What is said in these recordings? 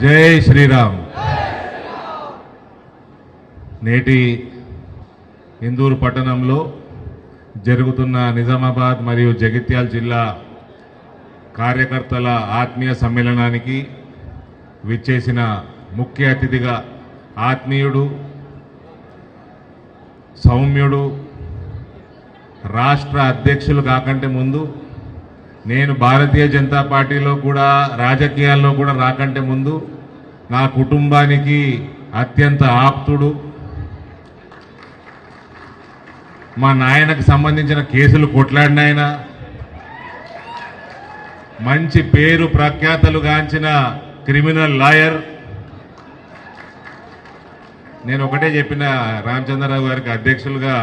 జై శ్రీరామ్. నేటి ఇందూరు పట్టణంలో జరుగుతున్న నిజామాబాద్ మరియు జగిత్యాల జిల్లా కార్యకర్తల ఆత్మీయ సమ్మేళనానికి విచ్చేసిన ముఖ్య అతిథిగా ఆత్మీయుడు సౌమ్యుడు రాష్ట్ర అధ్యక్షులు కాకంటే ముందు నేను భారతీయ జనతా పార్టీలో కూడా రాజకీయాల్లో కూడా రాకంటే ముందు నా కుటుంబానికి అత్యంత ఆప్తుడు. మా నాయనకు సంబంధించిన కేసులు కొట్లాడినాయన. మంచి పేరు ప్రఖ్యాతలు గాంచిన క్రిమినల్ లాయర్. నేను ఒకటే చెప్పిన రామచంద్రరావు గారికి అధ్యక్షులుగా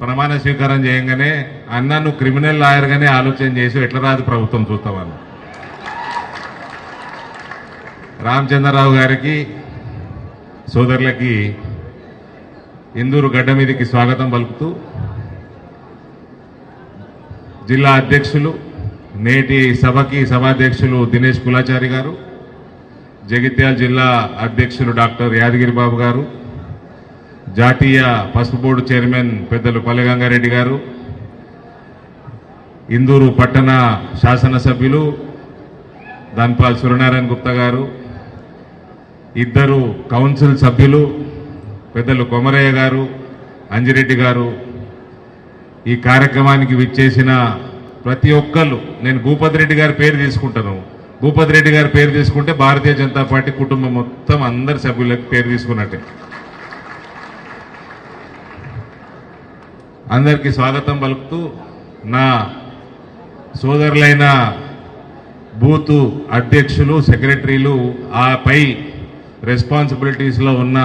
ప్రమాణ స్వీకారం చేయగానే అన్న నువ్వు క్రిమినల్ లాయర్గానే ఆలోచన చేసి ఎట్లా రాదు ప్రభుత్వం చూస్తామని రామచంద్రరావు గారికి సోదరులకి ఇందూరు గడ్డ మీదకి స్వాగతం పలుకుతూ జిల్లా అధ్యక్షులు నేటి సభకి సభాధ్యక్షులు దినేష్ కులాచారి గారు జగిత్యాల జిల్లా అధ్యక్షులు డాక్టర్ యాదగిరి బాబు గారు జాతీయ పసుపు బోర్డు చైర్మన్ పెద్దలు పల్లెగంగారెడ్డి గారు ఇందూరు పట్టణ శాసనసభ్యులు ధన్పాల్ సూర్యనారాయణ గుప్తా గారు ఇద్దరు కౌన్సిల్ సభ్యులు పెద్దలు కొమరయ్య గారు అంజిరెడ్డి గారు. ఈ కార్యక్రమానికి విచ్చేసిన ప్రతి ఒక్కళ్ళు నేను భూపతి రెడ్డి గారి పేరు తీసుకుంటాను. భూపతి రెడ్డి గారి పేరు తీసుకుంటే భారతీయ జనతా పార్టీ కుటుంబం మొత్తం అందరి సభ్యులకు పేరు తీసుకున్నట్టే. అందరికీ స్వాగతం పలుకుతూ నా సోదరులైన బూతు అధ్యక్షులు సెక్రటరీలు ఆపై రెస్పాన్సిబిలిటీస్లో ఉన్న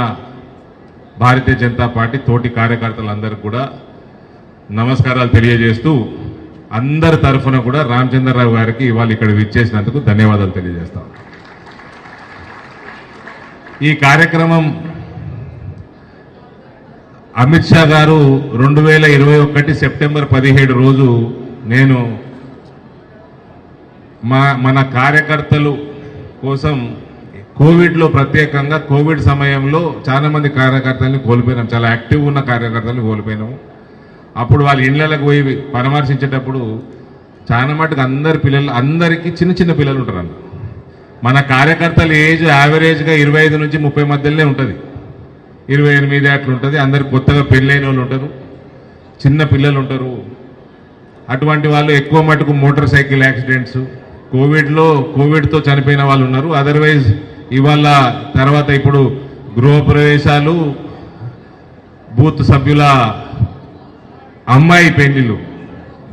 భారతీయ జనతా పార్టీ తోటి కార్యకర్తలందరికీ కూడా నమస్కారాలు తెలియజేస్తూ అందరి తరఫున కూడా రామచంద్రరావు గారికి ఇవాళ ఇక్కడ విచ్చేసినందుకు ధన్యవాదాలు తెలియజేస్తాం. ఈ కార్యక్రమం అమిత్ షా గారు రెండు వేల ఇరవై ఒకటి సెప్టెంబర్ పదిహేడు రోజు నేను మా మన కార్యకర్తలు కోసం కోవిడ్లో ప్రత్యేకంగా కోవిడ్ సమయంలో చాలా మంది కార్యకర్తల్ని కోల్పోయినాం. చాలా యాక్టివ్ ఉన్న కార్యకర్తలను కోల్పోయినాము అప్పుడు వాళ్ళ ఇళ్ళకు పోయి పరామర్శించేటప్పుడు చాలా మటుకు అందరి పిల్లలు అందరికీ చిన్న చిన్న పిల్లలు ఉంటారు మన కార్యకర్తల ఏజ్ యావరేజ్గా ఇరవై ఐదు నుంచి ముప్పై మధ్యలోనే ఉంటుంది. ఇరవై ఎనిమిది అట్లా ఉంటుంది. అందరు కొత్తగా పెళ్ళైన వాళ్ళు ఉంటారు. చిన్న పిల్లలు ఉంటారు. అటువంటి వాళ్ళు ఎక్కువ మటుకు మోటార్ సైకిల్ యాక్సిడెంట్స్. కోవిడ్లో కోవిడ్తో చనిపోయిన వాళ్ళు ఉన్నారు. అదర్వైజ్ ఇవాళ తర్వాత ఇప్పుడు గృహప్రవేశాలు బూత్ సభ్యుల అమ్మాయి పెళ్ళిళ్ళు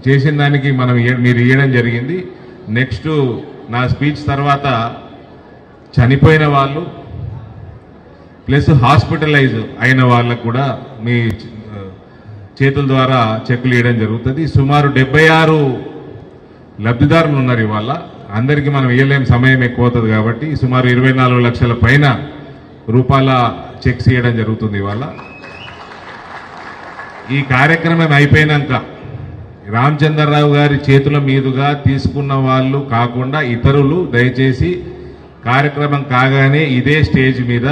చేసిన దానికి మనం ఇయ్య- మీరు ఇవ్వడం జరిగింది. నెక్స్ట్ నా స్పీచ్ తర్వాత చనిపోయిన వాళ్ళు ప్లస్ హాస్పిటలైజ్ అయిన వాళ్ళకు కూడా మీ చేతుల ద్వారా చెక్కులు ఇవ్వడం జరుగుతుంది. సుమారు డెబ్బై ఆరు లబ్ధిదారులు ఉన్నారు ఇవాళ. అందరికీ మనం ఇవ్వలేం సమయం ఎక్కువ అవుతుంది కాబట్టి సుమారు ఇరవై నాలుగు లక్షల పైన రూపాయల చెక్స్ ఇవ్వడం జరుగుతుంది ఇవాళ. ఈ కార్యక్రమం అయిపోయినాక రామచంద్రరావు గారి చేతుల మీదుగా తీసుకున్న వాళ్ళు కాకుండా ఇతరులు దయచేసి కార్యక్రమం కాగానే ఇదే స్టేజ్ మీద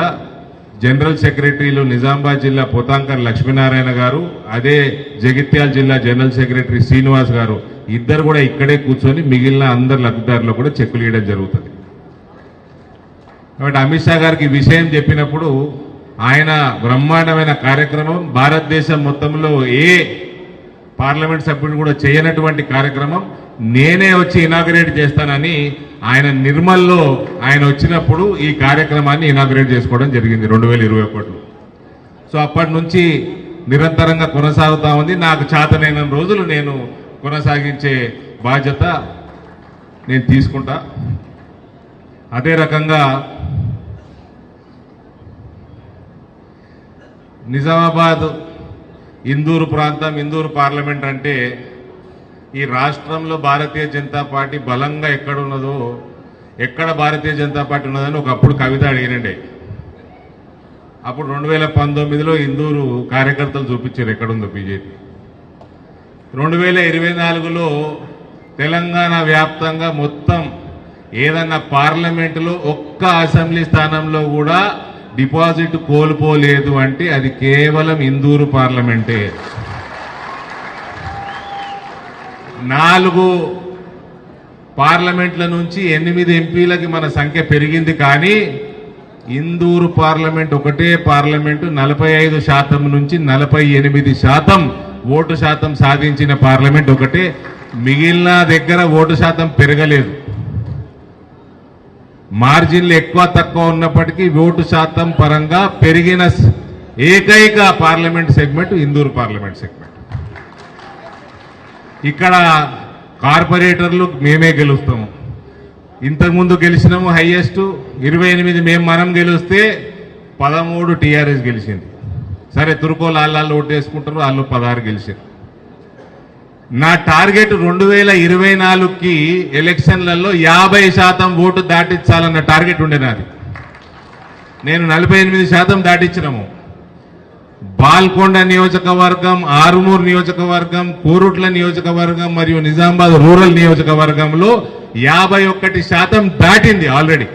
జనరల్ సెక్రటరీలు నిజామాబాద్ జిల్లా పొతాంకర్ లక్ష్మీనారాయణ గారు అదే జగిత్యాల జిల్లా జనరల్ సెక్రటరీ శ్రీనివాస్ గారు ఇద్దరు కూడా ఇక్కడే కూర్చొని మిగిలిన అందరి లబ్ధిదారులు కూడా చెక్కులు ఇవ్వడం జరుగుతుంది. కాబట్టి అమిత్ షా గారికి విషయం చెప్పినప్పుడు ఆయన బ్రహ్మాండమైన కార్యక్రమం భారతదేశం మొత్తంలో ఏ పార్లమెంట్ సభ్యుడు కూడా చేయనటువంటి కార్యక్రమం నేనే వచ్చి ఇనాగ్రేట్ చేస్తానని ఆయన నిర్మల్లో ఆయన వచ్చినప్పుడు ఈ కార్యక్రమాన్ని ఇనాగ్రేట్ చేసుకోవడం జరిగింది రెండు వేల ఇరవై ఒకటిలో. సో అప్పటి నుంచి నిరంతరంగా కొనసాగుతా ఉంది. నాకు చేతనైన రోజులు నేను కొనసాగించే బాధ్యత నేను తీసుకుంటా. అదే రకంగా నిజామాబాద్ ఇందూరు ప్రాంతం ఇందూరు పార్లమెంట్ అంటే ఈ రాష్ట్రంలో భారతీయ జనతా పార్టీ బలంగా ఎక్కడ ఉన్నదో ఎక్కడ భారతీయ జనతా పార్టీ ఉన్నదని ఒకప్పుడు కవిత అడిగినండి. అప్పుడు రెండు వేల పంతొమ్మిదిలో ఇందూరు కార్యకర్తలు చూపించారు ఎక్కడుందో బీజేపీ. రెండు వేల ఇరవై నాలుగులో తెలంగాణ వ్యాప్తంగా మొత్తం ఏదన్నా పార్లమెంటులో ఒక్క అసెంబ్లీ స్థానంలో కూడా డిపాజిట్ కోల్పోలేదు అంటే అది కేవలం ఇందూరు పార్లమెంటే. నాలుగు పార్లమెంట్ల నుంచి ఎనిమిది ఎంపీలకి మన సంఖ్య పెరిగింది కానీ ఇందూరు పార్లమెంట్ ఒకటే పార్లమెంటు నలభై ఐదు శాతం నుంచి నలభై ఎనిమిది శాతం ఓటు శాతం సాధించిన పార్లమెంట్ ఒకటే. మిగిలిన దగ్గర ఓటు శాతం పెరగలేదు. మార్జిన్లు ఎక్కువ తక్కువ ఉన్నప్పటికీ ఓటు శాతం పరంగా పెరిగిన ఏకైక parliament segment Indur parliament segment. ఇక్కడ కార్పొరేటర్లు మేమే గెలుస్తాము. ఇంతకుముందు గెలిచినాము హైయెస్ట్ ఇరవై ఎనిమిది మేము మనం గెలిస్తే పదమూడు టీఆర్ఎస్ గెలిచింది. సరే తురుకోలు వాళ్ళు ఓటు వేసుకుంటారు వాళ్ళు పదహారు గెలిచారు. నా టార్గెట్ రెండు వేల ఇరవై నాలుగుకి ఎలక్షన్లలో యాభై శాతం ఓటు దాటించాలన్న టార్గెట్ ఉండే నాది. నేను నలభై ఎనిమిది శాతం దాటించినాము బాల్కొండ నియోజకవర్గం ఆరుమూరు నియోజకవర్గం కోరుట్ల నియోజకవర్గం మరియు నిజామాబాద్ రూరల్ నియోజకవర్గంలో యాభై ఒకటి శాతం దాటింది ఆల్రెడీ.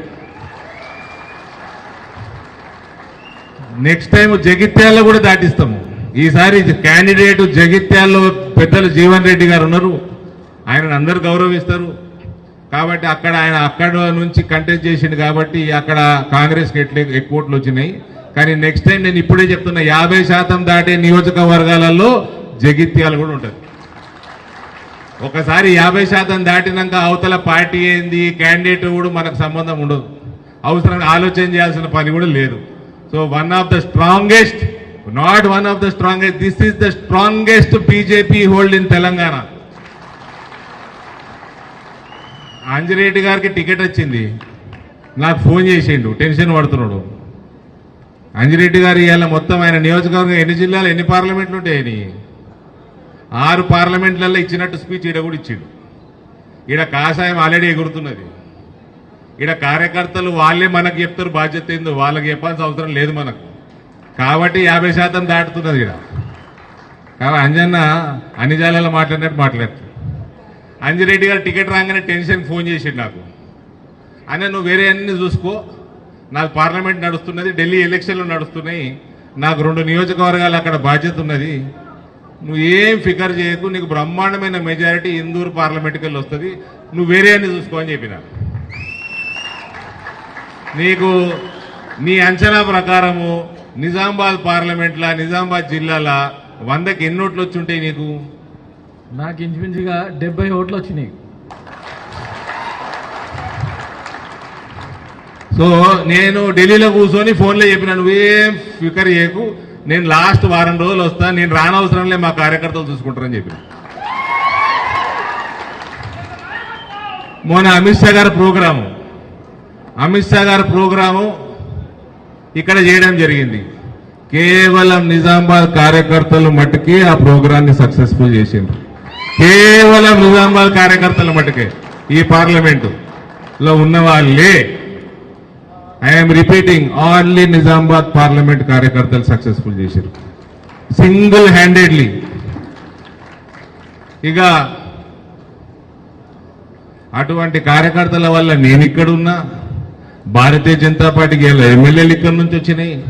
నెక్స్ట్ టైం జగిత్యాల కూడా దాటిస్తాము. ఈసారి క్యాండిడేట్ జగిత్యాల్లో పెద్దలు జీవన్ రెడ్డి గారు ఉన్నారు. ఆయనను అందరూ గౌరవిస్తారు. కాబట్టి అక్కడ ఆయన అక్కడ నుంచి కంటెస్ట్ చేసిండు కాబట్టి అక్కడ కాంగ్రెస్కి ఎట్లే ఎక్కువ ఓట్లు వచ్చినాయి. కానీ నెక్స్ట్ టైం నేను ఇప్పుడే చెప్తున్నా యాభై శాతం దాటే నియోజకవర్గాలలో జగిత్యాలు కూడా ఉంటుంది ఒకసారి యాభై శాతం దాటినాక అవతల పార్టీ ఏంది క్యాండిడేట్ కూడా మనకు సంబంధం ఉండదు. అవసరం ఆలోచన చేయాల్సిన పని కూడా లేదు. So one of the strongest not one of the strongest this is the strongest BJP hold in Telangana Anji Reddy గారికి టికెట్ వచ్చింది. నాకు ఫోన్ చేసిండు టెన్షన్ పడుతున్నాడు. అంజిరెడ్డి గారు ఇవాళ మొత్తం ఆయన నియోజకవర్గం ఎన్ని జిల్లాలు ఎన్ని పార్లమెంట్లు ఉంటాయని ఆరు పార్లమెంట్లలో ఇచ్చినట్టు స్పీచ్ ఈడ కూడా ఇచ్చిండు. ఈడ కాషాయం ఆల్రెడీ ఎగురుతున్నది. ఈడ కార్యకర్తలు వాళ్ళే మనకు చెప్తారు బాధ్యత ఏందో వాళ్ళకి చెప్పాల్సిన అవసరం లేదు మనకు. కాబట్టి యాభై శాతం దాటుతున్నది ఇక్కడ. కాబట్టి అంజన్న అన్ని జాలలో మాట్లాడినట్టు మాట్లాడుతుంది అంజిరెడ్డి గారు టికెట్ రాగానే టెన్షన్ ఫోన్ చేసిండు నాకు. అన్న నువ్వు వేరే అన్ని చూసుకో. నాకు పార్లమెంట్ నడుస్తున్నది ఢిల్లీ ఎలక్షన్లు నడుస్తున్నాయి. నాకు రెండు నియోజకవర్గాలు అక్కడ బాధ్యత ఉన్నది. నువ్వు ఏం ఫికర్ చేయకు నీకు బ్రహ్మాండమైన మెజారిటీ ఇందూరు పార్లమెంట్కి వెళ్ళి వస్తుంది. నువ్వు వేరే అన్ని చూసుకో అని చెప్పిన. నీకు నీ అంచనా ప్రకారము నిజామాబాద్ పార్లమెంట్లా నిజామాబాద్ జిల్లాల వందకి ఎన్ని ఓట్లు వచ్చి ఉంటాయి నీకు? నాకు ఇంచుమించుగా డెబ్బై ఓట్లు వచ్చినాయి. సో నేను ఢిల్లీలో కూర్చొని ఫోన్లో చెప్పిన నువ్వేం ఫికర్ చేయకు. నేను లాస్ట్ వారం రోజులు వస్తా నేను రానవసరంలే మా కార్యకర్తలు చూసుకుంటారని చెప్పిన. మొన్న అమిత్ షా గారి ప్రోగ్రాము. అమిత్ షా గారి ప్రోగ్రాము ఇక్కడ చేయడం జరిగింది. కేవలం నిజామాబాద్ కార్యకర్తలు మట్టుకే ఆ ప్రోగ్రాన్ని సక్సెస్ఫుల్ చేసిండ్రు. కేవలం నిజామాబాద్ కార్యకర్తల మట్టుకే ఈ పార్లమెంటు లో ఉన్న వాళ్ళే. I'm repeating only Nizamabad parliament కార్యకర్తలు సక్సెస్ఫుల్ చేశారు సింగిల్ హ్యాండెడ్లీ ఇక అటువంటి కార్యకర్తల వల్ల నేను ఇక్కడున్నా భారతీయ జనతా పార్టీకి ఎమ్మెల్యేలు ఇక్కడ నుంచి వచ్చినాయి?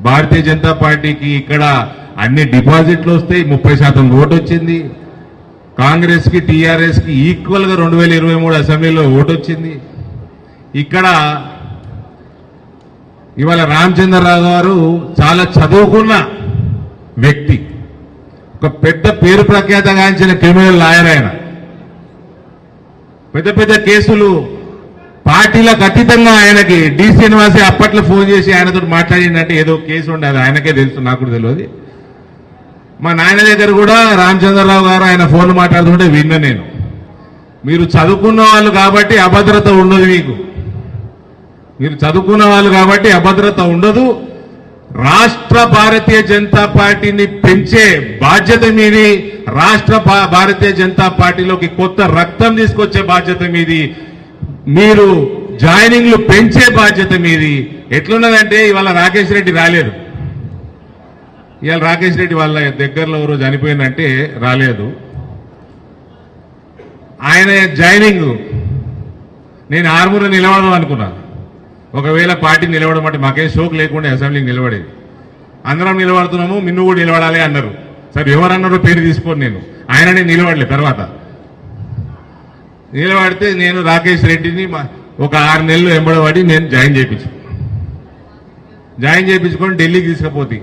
భారతీయ జనతా పార్టీకి ఇక్కడ అన్ని డిపాజిట్లు వస్తాయి ముప్పై శాతం ఓటు వచ్చింది. కాంగ్రెస్కి టీఆర్ఎస్కి ఈక్వల్గా రెండు వేల ఇరవై మూడు అసెంబ్లీలో ఓటు వచ్చింది. ఇక్కడ ఇవాళ రామచంద్రరావు గారు చాలా చదువుకున్న వ్యక్తి ఒక పెద్ద పేరు ప్రఖ్యాతగాంచిన క్రిమినల్ లాయర్ ఆయన. పెద్ద పెద్ద కేసులు పార్టీలకు అతీతంగా ఆయనకి డి శ్రీనివాసే అప్పట్లో ఫోన్ చేసి ఆయనతో మాట్లాడిందంటే ఏదో కేసు ఉండదు. ఆయనకే తెలుసు నాకు తెలియదు. మా నాయన దగ్గర కూడా రామచంద్రరావు గారు ఆయన ఫోన్ మాట్లాడుతుంటే విన్న నేను. మీరు చదువుకున్న వాళ్ళు కాబట్టి అభద్రత ఉండదు మీకు. మీరు చదువుకున్న వాళ్ళు కాబట్టి అభద్రత ఉండదు. రాష్ట్ర భారతీయ జనతా పార్టీని పెంచే బాధ్యత మీది. రాష్ట్ర భా- భారతీయ జనతా పార్టీలోకి కొత్త రక్తం తీసుకొచ్చే బాధ్యత మీది. మీరు జాయినింగ్లు పెంచే బాధ్యత మీది. ఎట్లున్నదంటే ఇవాళ రాకేష్ రెడ్డి రాలేదు. ఇవాళ రాకేష్ రెడ్డి వాళ్ళ దగ్గరలో ఎవరో చనిపోయిందంటే రాలేదు. ఆయన జాయినింగ్. నేను ఆరుమూర నిలవడం అనుకున్నా. ఒకవేళ పార్టీ నిలవడం అంటే మాకేం షోక్ లేకుండా అసెంబ్లీకి నిలబడేది. అందరం నిలబడుతున్నాము మిన్ను కూడా నిలబడాలి అన్నారు. సరే ఎవరన్నారో పేరు తీసుకోను నేను. ఆయననే నిలబడలే తర్వాత. నిలబడితే నేను రాకేష్ రెడ్డిని ఒక ఆరు నెలలు ఎంబడబడి నేను జాయిన్ చేయించు జాయిన్ చేయించుకొని ఢిల్లీకి తీసుకుపోతే